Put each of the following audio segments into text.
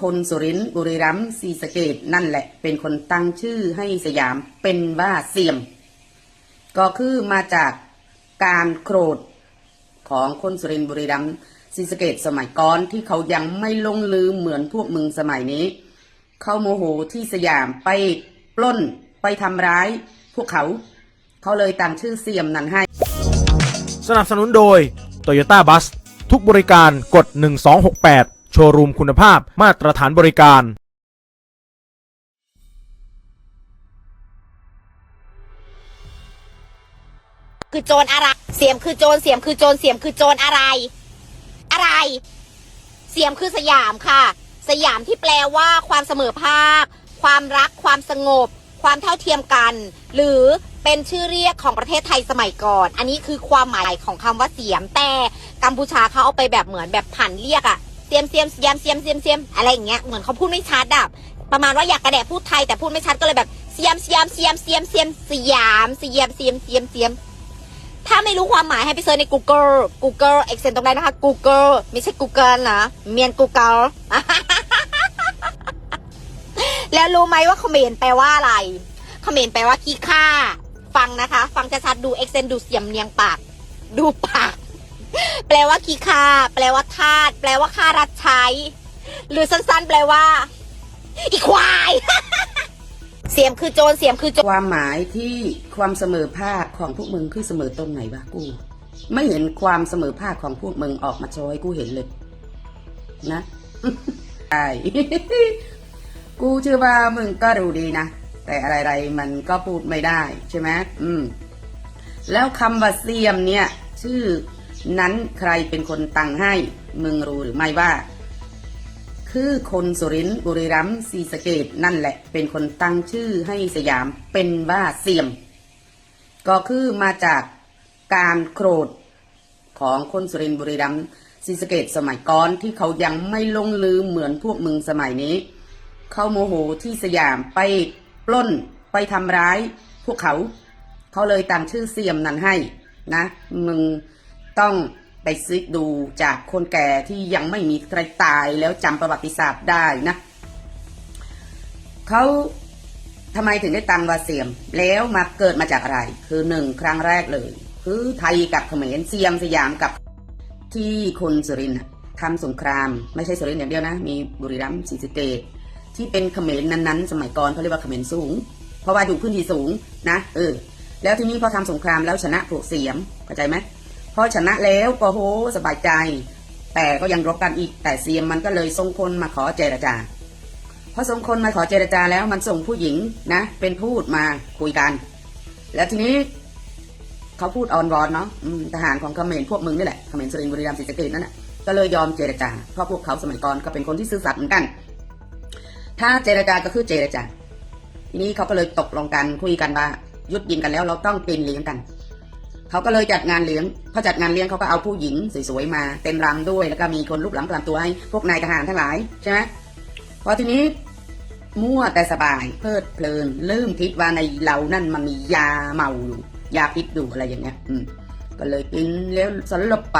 คนสุรินทร์บุรีรัมย์ศรีสะเกดนั่นแหละ เป็นคนตั้งชื่อให้สยามเป็นว่าเสียม ก็คือมาจากการโกรธของคนสุรินทร์บุรีรัมย์ศรีสะเกดสมัยก่อนที่เขายังไม่ลงลืมเหมือนพวกมึงสมัยนี้ เขาโมโหที่สยามไปปล้นไปทำร้าย พวกเขา เขาเลยตั้งชื่อเสียมนั้นให้ สนับสนุนโดย Toyota Bus ทุกบริการกด 1268 โชว์รูมคุณภาพมาตรฐานบริการคือโจรอะไร เสียมคือโจร เสียมคือโจร เสียมคือโจรอะไร อะไร เสียมคือสยามค่ะ สยามที่แปลว่าความเสมอภาค ความรัก ความสงบ ความเท่าเทียมกัน หรือเป็นชื่อเรียกของประเทศไทยสมัยก่อน อันนี้คือความหมายของคำว่าเสียมแต่กัมพูชาเขาเอาไปแบบเหมือนแบบผันเรียกอะ เสียมเสียมเสียมเสียมเสียมเสียมอะไรอย่างเงี้ยเหมือนเขาพูดไม่ชัดอะประมาณว่าอยากกระแดะพูดไทยแต่พูดไม่ชัดก็เลยแบบเสียมเสียมเสียมเสียมเสียมสยามเสียมเสียมเสียมเสียมถ้าไม่รู้ความหมายให้ไปเซิร์ชใน Google Google Accent ตรงนั้นนะคะ Google ไม่ใช่ Google นะเมียน Google แล้วรู้ไหมว่าเขมรแปลว่าอะไรเขมรแปลว่าขี้ข้าฟังนะคะ ฟังจะชัดดู Accent ดูเสียมเนียงปาก ดูปาก แปลว่าขี้ข้าแปลว่าทาสแปลว่าข้ารับใช้ หรือสั้นๆ แปลว่า อีควาย เสียมคือโจรเสียมคือโจรความหมายที่ความเสมอภาคของพวกมึงคือเสมอตรงไหนวะกู ไม่เห็นความเสมอภาคของพวกมึงออกมาโชว์ให้กูเห็นเลย นะใช่กูเชื่อว่ามึงก็รู้ดีนะ แต่อะไรๆมันก็พูดไม่ได้ใช่ไหมอืม แล้วคำว่าเสียมเนี่ย ชื่อ นั้นใครเป็นคนตังให้มึงรู้หรือไม่ว่า คือคนสุรินทร์บุรีรัมย์ศรีสะเกดนั่นแหละ เป็นคนตั้งชื่อให้สยามเป็นว่าเสียม ก็คือมาจากการโกรธของคนสุรินทร์บุรีรัมย์ศรีสะเกดสมัยก่อนที่เขายังไม่ลงลืมเหมือนพวกมึงสมัยนี้ เขาโมโหที่สยามไปปล้นไปทำร้ายพวกเขา เขาเลยตั้งชื่อเสียมนั้นให้นะ มึง ต้องไปซิกดูจากคนแก่ที่ยังไม่มีใครตายแล้วจำประวัติศาสตร์ได้นะเขาทำไมถึงได้ตังวาเสียม แล้วมาเกิดมาจากอะไร คือหนึ่งครั้งแรกเลย คือไทยกับเขมรเสียมสยามกับที่คนสุรินทำสงคราม ไม่ใช่สุรินอย่างเดียวนะ มีบุรีรัมย์ศรีสะเกษที่เป็นเขมรนั้นๆ สมัยก่อนเขาเรียกว่าเขมรสูง เพราะว่าอยู่พื้นที่สูงนะเออแล้วทีนี้พอทำสงครามแล้วชนะพวกเสียมเข้าใจไหม พอชนะแล้วก็โหสบายใจ แต่ก็ยังรบกันอีก แต่เสียมมันก็เลยส่งคนมาขอเจรจาพอส่งคนมาขอเจรจาแล้วมันส่งผู้หญิงนะ เป็นพูดมาคุยกัน แล้วทีนี้เขาพูดอ่อนวอนเนาะทหารของเขมรพวกมึงนี่แหละเขมรสุรินทร์บุรีรัมย์ศรีสะเกษนั่นแหละก็เลยยอมเจรจาเพราะพวกเขาสมัยก่อนก็เป็นคนที่ซื่อสัตย์เหมือนกัน ถ้าเจรจาก็คือเจรจาทีนี้เขาก็เลยตกลงกันคุยกันว่ายุดยิงกันแล้วเราต้องกินเลี้ยงกัน เขาก็เลยจัดงานเลี้ยงพอจัดงานเลี้ยงเขาก็เอาผู้หญิงสวยๆมาเต็มรำด้วย แล้วก็มีคนรูปหลังกลำตัวให้พวกนายทหารทั้งหลายใช่ไหมพอทีนี้มั่วแต่สบายเพลิดเพลินลืมคิดว่าในเรานั่นมันมียาเมาอยู่ยาพิษอยู่อะไรอย่างเงี้ย อืม ก็เลยกินแล้วสลบไป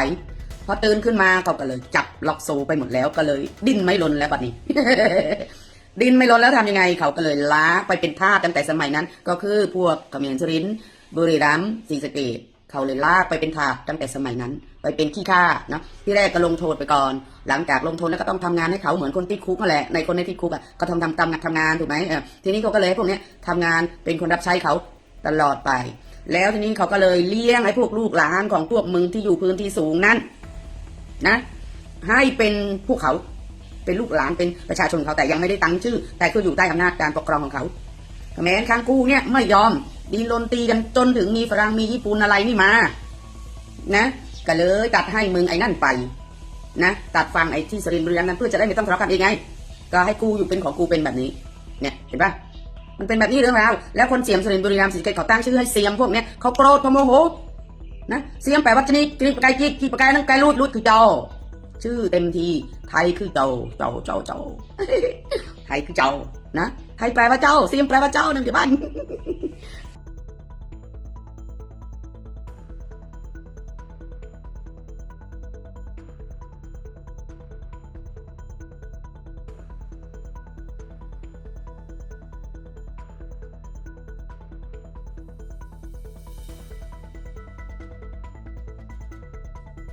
พอตื่นขึ้นมาเขาก็เลยจับล็อกโซไปหมดแล้วก็เลยดิ้นไม่ลนแล้วบัดนี้ ดิ้นไม่ลนแล้วทำยังไง เขาก็เลยล้าไปเป็นทาสตั้งแต่สมัยนั้น ก็คือพวกเขมรสุรินบุรีรัมย์ศรีสะเกด เขาเลยลากไปเป็นทาสตั้งแต่สมัยนั้น ไปเป็นขี้ข้านะที่แรกก็ลงโทษไปก่อน หลังจากลงโทษแล้วก็ต้องทำงานให้เขาเหมือนคนติดคุกนั่นแหละในคนในติดคุกอะก็ทำทำทำงานทำงานถูกไหมเออทีนี้เขาก็เลยพวกนี้ยทำงานเป็นคนรับใช้เขาตลอดไป แล้วทีนี้เขาก็เลยเลี้ยงไอ้พวกลูกหลานของพวกมึงที่อยู่พื้นที่สูงนั้นนะ ให้เป็นพวกเขาเป็นลูกหลานเป็นประชาชนเขาแต่ยังไม่ได้ตั้งชื่อ แต่คือยู่ใต้อำนาจการปกครองของเขาแม้ค้างกู้เนี่ยไม่ยอม ดีลนตีกันจนถึงมีฝรั่งมีญี่ปุ่นอะไรนี่มา นะก็เลยตัดให้มึงไอ้นั่นไป นะตัดฟังไอ้ที่สรินทร์บุรีรัมย์นั้นเพื่อจะได้ไม่ต้องทะเลาะกันเองไง ก็ให้กูอยู่เป็นของกูเป็นแบบนี้ เนี่ยเห็นปะมันเป็นแบบนี้เรื่องราวแล้วคนเสียมสรินทร์บุรีรัมย์สะเกษเขาตั้งชื่อให้เสียมพวกเนี้ยเขาโกรธเขาโมโหนะเสียมแปลว่าชนิดชนิดปากายจิกที่ปกายนั่งกายรูดรูดคือจอชื่อเต็มทีไทยคือเจ้าเจ้าเจ้าเจ้าไทยคือเจ้านะไทยแปลว่าเจ้าเสียมแปลว่าเจ้านั่นคือบ้าน